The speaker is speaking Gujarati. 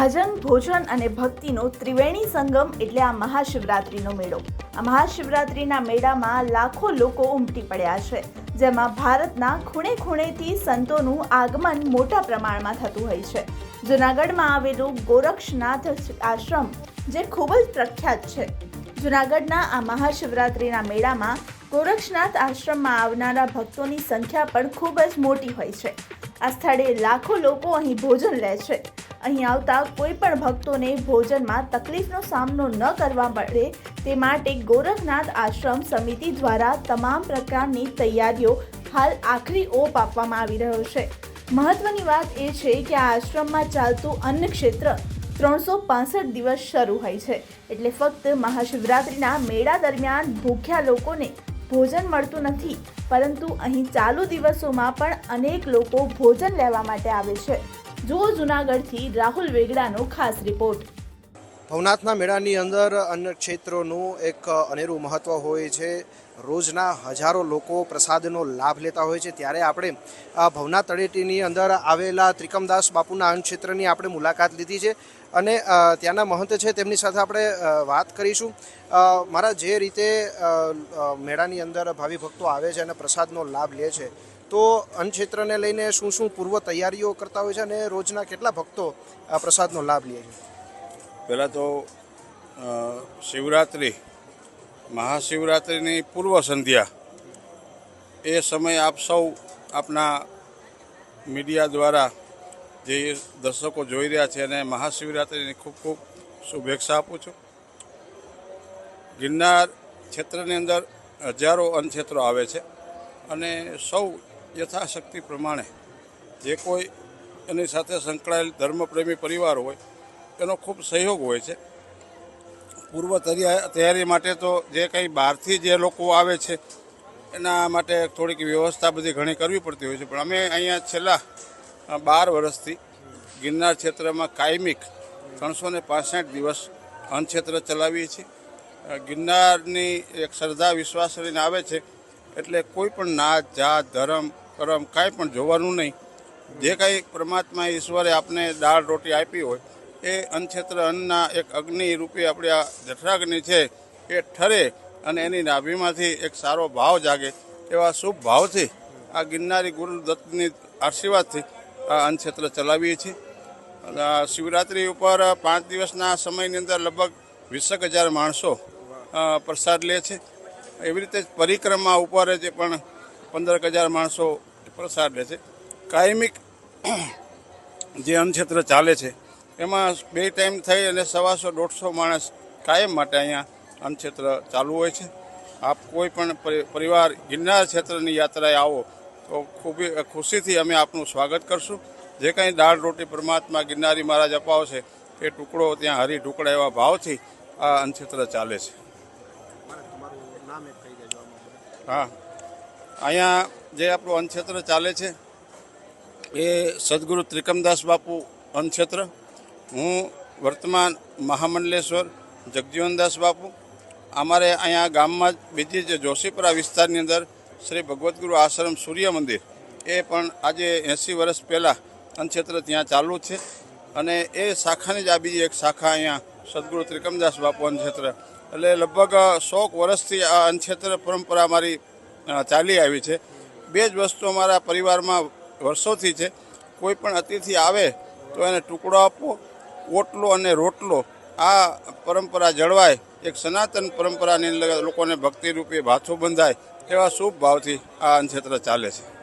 ભોજન અને ભક્તિનો ત્રિવેણી સંગમ એટલે આ મહાશિવરાત્રિનો મેળો. આ મહાશિવરાત્રિના મેળામાં લાખો લોકો ઉમટી પડ્યા છે, જેમાં ભારતના ખૂણે ખૂણેથી સંતોનું આગમન મોટા પ્રમાણમાં થતું હોય છે. જૂનાગઢમાં આવેલું ગોરક્ષનાથ આશ્રમ, જે ખૂબ જ પ્રખ્યાત છે. જૂનાગઢના આ મહાશિવરાત્રિના મેળામાં ગોરક્ષનાથ આશ્રમમાં આવનારા ભક્તોની સંખ્યા પણ ખૂબ જ મોટી હોય છે. આ સ્થળે લાખો લોકો અહીં ભોજન લે છે. અહીં આવતા કોઈ પણ ભક્તોને ભોજનમાં તકલીફનો સામનો ન કરવા પડે તે માટે ગોરખનાથ આશ્રમ સમિતિ દ્વારા તમામ પ્રકારની તૈયારીઓ હાલ આખરી ઓપ આપવામાં આવી રહ્યો છે. મહત્વની વાત એ છે કે આ આશ્રમમાં ચાલતું અન્ન ક્ષેત્ર ત્રણસો પાસઠ દિવસ શરૂ હોય છે. એટલે ફક્ત મહાશિવરાત્રિના મેળા દરમિયાન ભૂખ્યા લોકોને ભોજન મળતું નથી, પરંતુ અહીં ચાલુ દિવસોમાં પણ અનેક લોકો ભોજન લેવા માટે આવે છે. જુઓ જુનાગઢથી રાહુલ વેગડાનો ખાસ રિપોર્ટ. ભવનાથના મેળાની અંદર અન્ય ક્ષેત્રોનું એક અનેરું મહત્ત્વ હોય છે. રોજના હજારો લોકો પ્રસાદનો લાભ લેતા હોય છે. ત્યારે આપણે ભવનાથ તળેટીની અંદર આવેલા ત્રિકમદાસ બાપુના અન્ન ક્ષેત્રની આપણે મુલાકાત લીધી છે. અને ત્યાંના મહંત છે તેમની સાથે આપણે વાત કરીશું. મારા જે રીતે મેળાની અંદર ભાવિ ભક્તો આવે છે અને પ્રસાદનો લાભ લે છે, તો અન્ન ક્ષેત્રને લઈને શું શું પૂર્વ તૈયારીઓ કરતા હોય છે અને રોજના કેટલા ભક્તો પ્રસાદનો લાભ લે છે? પહેલાં તો શિવરાત્રિ, મહાશિવરાત્રિની પૂર્વ સંધ્યા, એ સમયે આપ સૌ આપના મીડિયા દ્વારા જે દર્શકો જોઈ રહ્યા છે અને મહાશિવરાત્રિની ખૂબ ખૂબ શુભેચ્છા આપું છું. ગિરનાર ક્ષેત્રની અંદર હજારો અન્નક્ષેત્રો આવે છે અને સૌ યથાશક્તિ પ્રમાણે જે કોઈ એની સાથે સંકળાયેલ ધર્મપ્રેમી પરિવાર હોય એનો ખૂબ સહયોગ હોય છે. પૂર્વ તૈયા- તૈયારી માટે તો જે કંઈ બહારથી જે લોકો આવે છે, એના માટે થોડીક વ્યવસ્થા બધી ઘણી કરવી પડતી હોય છે. પણ અમે અહીંયા છેલ્લા બાર વર્ષથી ગિરનાર ક્ષેત્રમાં કાયમિક ત્રણસો ને પાસઠ દિવસ અન્નક્ષેત્ર ચલાવીએ છીએ. ગિરનારની એક શ્રદ્ધા, વિશ્વાસ લઈને આવે છે. એટલે કોઈ પણ નાત, જાત, ધર્મ કરમ કાંઈ પણ જોવાનું નહીં. જે કાંઈ પરમાત્મા ઈશ્વરે આપને દાળ રોટી આપી હોય એ અન્નક્ષેત્ર અન્નના એક અગ્નિ રૂપે આપણે આ જઠરાગ્નિ છે, એ ઠરે અને એની નાભીમાંથી એક સારો ભાવ જાગે એવા શુભ ભાવથી આ ગિરનારી ગુરુદત્તની આશીર્વાદથી આ અન્નક્ષેત્ર ચલાવીએ છીએ. શિવરાત્રિ ઉપર પાંચ દિવસના સમયની અંદર લગભગ વીસેક હજાર માણસો પ્રસાદ લે છે. એવી રીતે પરિક્રમા ઉપર જે પણ પંદરક હજાર માણસો પ્રસાદ લે છે. કાયમિક જે અન્નક્ષેત્ર ચાલે છે એમાં બે ટાઈમ થઈ અને સવાસો, દોઢસો માણસ કાયમ માટે અહીંયા અન્નક્ષેત્ર ચાલુ હોય છે. આપ કોઈ પણ પરિવાર ગિરનાર ક્ષેત્રની યાત્રાએ આવો તો ખૂબ, ખુશીથી અમે આપનું સ્વાગત કરશું. જે કંઈ દાળ રોટી પરમાત્મા ગિરનારી મહારાજ અપાવશે એ ટુકડો ત્યાં હરી ટુકડા એવા ભાવથી આ અન્નક્ષેત્ર ચાલે છે. હા. અહીંયા જે આપણું અન્નક્ષેત્ર ચાલે છે એ સદગુરુ ત્રિકમદાસ બાપુ અન્નક્ષેત્ર હું વર્તમાન મહામંડલેશ્વર જગજીવનદાસ બાપુ. અમારે અહીંયા ગામમાં જ બીજી જે જોશીપુરા વિસ્તારની અંદર શ્રી ભગવદ્ગુરુ આશ્રમ સૂર્ય મંદિર, એ પણ આજે એંસી વર્ષ પહેલાં અનક્ષેત્ર ત્યાં ચાલુ છે. અને એ શાખાની જ આ બીજી એક શાખા અહીંયા સદગુરુ ત્રિકમદાસ બાપુ અનક્ષેત્ર એટલે લગભગ સોક વર્ષથી આ અનક્ષેત્ર પરંપરા અમારી ચાલી આવી છે. બે જ વસ્તુ અમારા પરિવારમાં વર્ષોથી છે. કોઈ પણ અતિથિ આવે તો એને ટુકડો આપવો ઓટલો અને રોટલો આ પરંપરા જળવાય, એક સનાતન પરંપરાની અંદર લોકોને ભક્તિરૂપે ભાથું બંધાય એવા શુભ ભાવથી આ અન્નક્ષેત્ર ચાલે છે.